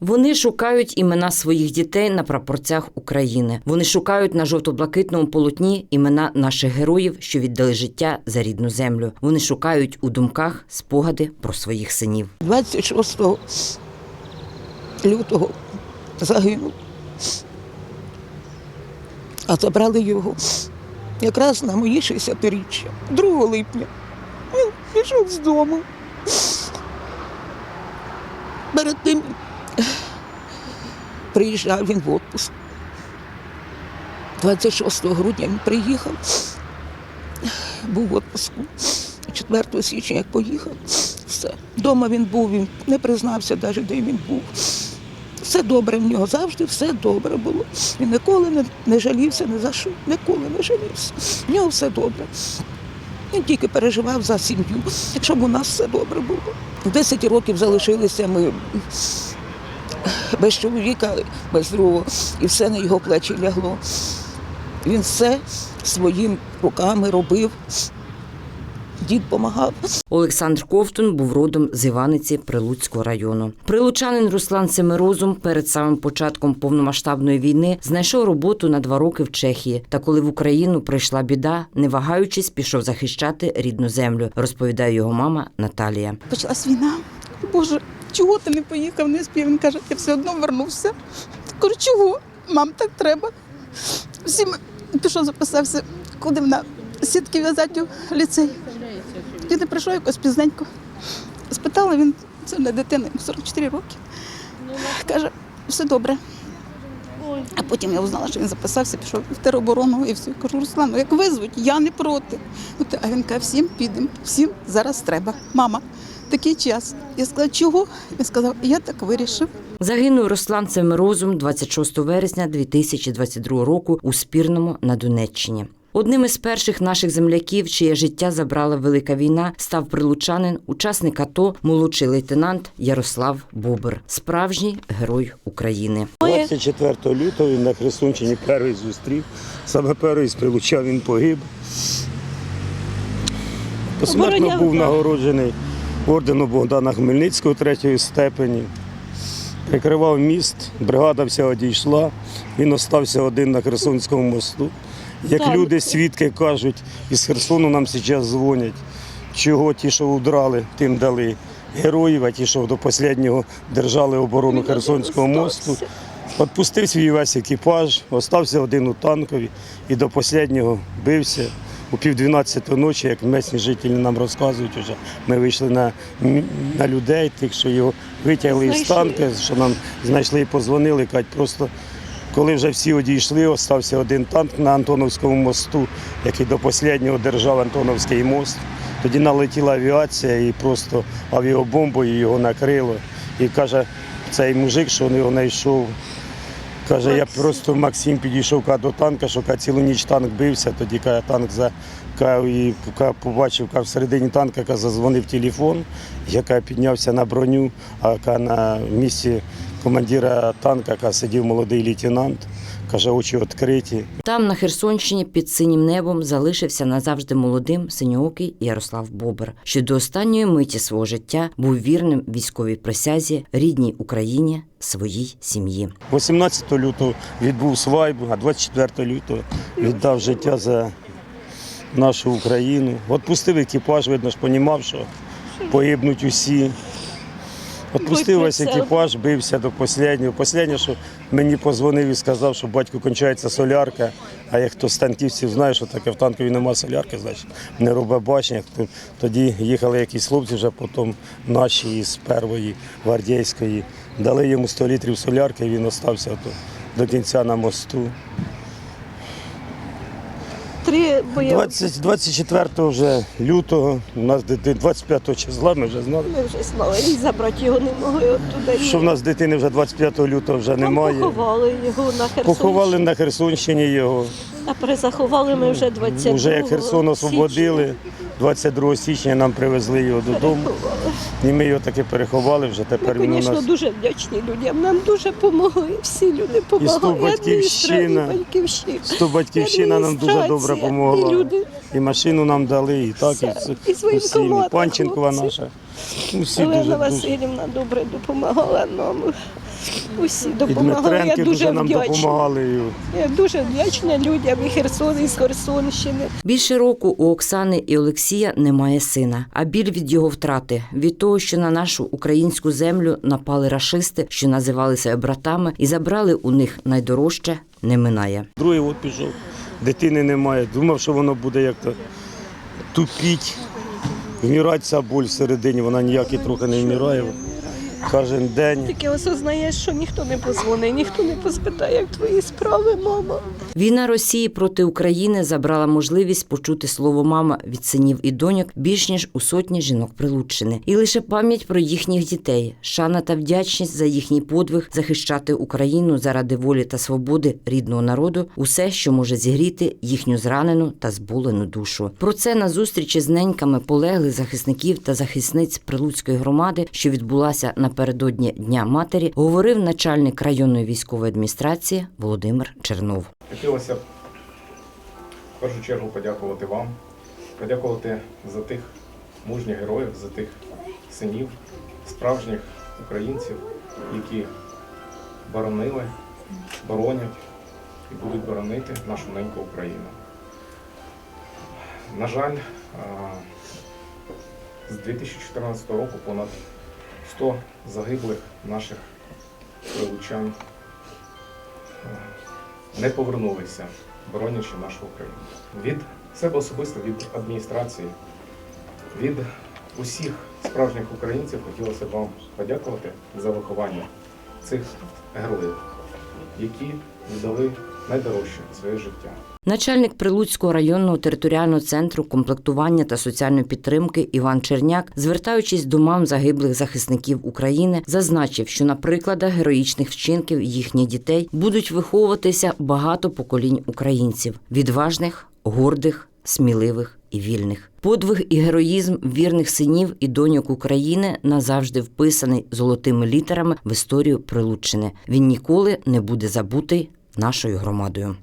Вони шукають імена своїх дітей на прапорцях України. Вони шукають на жовто-блакитному полотні імена наших героїв, що віддали життя за рідну землю. Вони шукають у думках спогади про своїх синів. 26 лютого загинув. А забрали його якраз на мої 60-річчя, 2 липня. Він пішов з дому. Перед тим приїжджав він в відпуск. 26 грудня він приїхав, був в відпуску. 4 січня, як поїхав, все. Дома він був, він не признався навіть, де він був. Все добре в нього, завжди все добре було. Він ніколи не, не жалівся ні за що, ніколи не жалівся. В нього все добре. Він тільки переживав за сім'ю, щоб у нас все добре було. 10 років залишилися ми без чоловіка, без другого, і все на його плечі лягло. Він все своїм руками робив. Дід допомагав. Олександр Ковтун був родом з Іваниці Прилуцького району. Прилучанин Руслан Семирозум перед самим початком повномасштабної війни знайшов роботу на два роки в Чехії. Та коли в Україну прийшла біда, не вагаючись, пішов захищати рідну землю, розповідає його мама Наталія. Почалась війна. Боже, чого ти не поїхав, не спів? Він каже, я все одно вернувся. Кажу, чого? Мам, так треба. Всім пішов, записався, куди на сітки в'язати у ліцей. Діти прийшов якось пізненько. Спитала він, це не дитина, йому 44 роки. Каже, все добре. А потім я узнала, що він записався, пішов в тероборону і все. Кажу, Руслан, ну як визвуть, я не проти. Ну, А він каже, всім підемо, всім зараз треба. Мама, такий час. Я сказала, чого? Він сказав, я так вирішив. Загинув Руслан Семирозум 26 вересня 2022 року у Спірному на Донеччині. Одним із перших наших земляків, чиє життя забрала велика війна, став прилучанин, учасник АТО, молодший лейтенант Ярослав Бобер, справжній герой України. 24 лютого він на Херсонщині перший зустрів. Саме перший з Прилуча він погиб. Посмертно був нагороджений орденом Богдана Хмельницького третьої степені. Прикривав міст, бригада вся одійшла, він остався один на Херсонському мосту. Як Так. люди, свідки кажуть, із Херсону нам зараз дзвонять, чого ті, що удрали, тим дали героїв, а ті, що до останнього держали оборону Херсонського мосту. Відпустив свій весь екіпаж, остався один у танкові і до останнього бився. У пів 12 ночі, як місні жителі нам розказують, вже ми вийшли на, на людей, тих, що його витягли із танка, що нам знайшли і позвонили, кажуть, просто коли вже всі одійшли, остався один танк на Антоновському мосту, який до останнього держав Антоновський мост. Тоді налетіла авіація і просто авіабомбою його накрило. І каже, цей мужик, що його знайшов, каже, я просто Максим підійшов каже, до танка, що каже, цілу ніч танк бився, тоді каже, танк за каже, і каже, побачив, каже, всередині танка каже, зазвонив телефон, я каже, піднявся на броню, а каже, на місці командира танка каже, сидів молодий лейтенант, каже, очі відкриті. Там, на Херсонщині, під синім небом залишився назавжди молодим синьоокий Ярослав Бобер, що до останньої миті свого життя був вірним військовій присязі, рідній Україні, своїй сім'ї. 18 лютого відбув свайбу, а 24 лютого віддав життя за нашу Україну. Відпустив екіпаж, видно ж, понімав, що погибнуть усі. Відпустив весь екіпаж, бився до останнього. Останнє, що мені позвонив і сказав, що батько кончається солярка. А як хто з танківців знає, що таке в танкові нема солярки, значить не робить бачення. Тоді їхали якісь хлопці, вже потім наші із первої гвардійської. Дали йому 100 літрів солярки, і він остався до кінця на мосту. Три бойові. 20, 24 вже лютого, у нас дити- 25 числа, ми вже знали. Ми вже знали, і забрати його не могли оттуда. Що в нас дитини вже 25 лютого вже Там немає. Поховали його на Херсонщині. Поховали на Херсонщині його. А перезаховали ми вже 22 Вже як Херсон освободили, 22 січня нам привезли його додому. І ми його таки переховали, вже тепер Ми, звісно, нас. дуже вдячні людям. Нам дуже допомогли. Всі люди допомагали. «Батьківщина». батьківщина. То батьківщина нам дуже добре адміністрація, І люди. І машину нам дали, і так, і, Все. І з воєнкомата, І Панченкова наша. Всі Олена дуже, дуже. Васильівна добре допомагала нам. Усі І допомагали. Я дуже нам вдячна. допомагали. Я дуже вдячна людям і Херсон, і з Херсонщини. Більше року у Оксани і Олексія немає сина, а біль від його втрати, від того, що на нашу українську землю напали рашисти, що називали себе братами, і забрали у них найдорожче, не минає. Другий от пішов, дитини немає. Думав, що воно буде як-то тупіть, вмирати ця боль всередині, вона ніяк і трохи не вмирає. Кожен день. Тільки осознаєш, що ніхто не позвонить, ніхто не поспитає, як твої справи, мама. Війна Росії проти України забрала можливість почути слово мама від синів і доньок більш ніж у сотні жінок Прилуччини. І лише пам'ять про їхніх дітей, шана та вдячність за їхній подвиг захищати Україну заради волі та свободи рідного народу, усе, що може зігріти їхню зранену та зболену душу. Про це на зустрічі з неньками полеглих захисників та захисниць Прилуцької громади, що відбулася напередодні Дня матері, говорив начальник районної військової адміністрації Володимир Чернов. Хотілося б в першу чергу подякувати вам, подякувати за тих мужніх героїв, за тих синів, справжніх українців, які боронили, боронять і будуть боронити нашу неньку Україну. На жаль, з 2014 року понад 100 загиблих наших прилучан не повернулися, боронячи нашу Україну. Від себе особисто, від адміністрації, від усіх справжніх українців хотілося б вам подякувати за виховання цих героїв, які віддали найдорожче своє життя. Начальник Прилуцького районного територіального центру комплектування та соціальної підтримки Іван Черняк, звертаючись до мам загиблих захисників України, зазначив, що на прикладах героїчних вчинків їхніх дітей будуть виховуватися багато поколінь українців відважних, гордих, сміливих і вільних. Подвиг і героїзм вірних синів і доньок України назавжди вписаний золотими літерами в історію Прилуччини. Він ніколи не буде забутий нашою громадою.